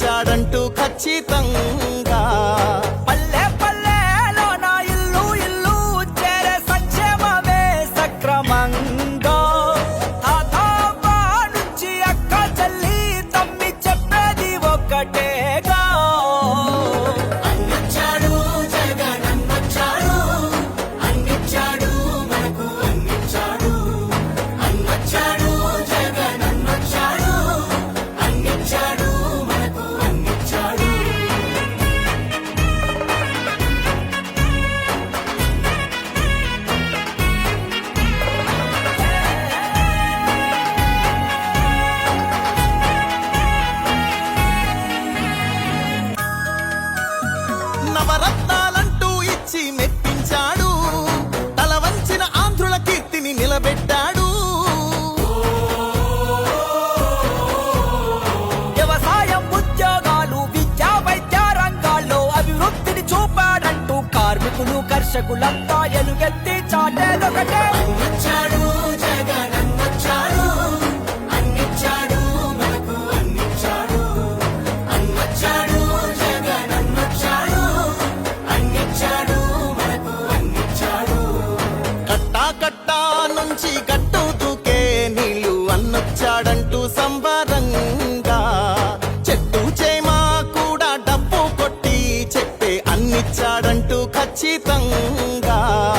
మార్చాడంటూ ఖచ్చితంగా దర్శకులంతా ఎలుగెత్తి చాటేదొకటే. వచ్చాడు 应该。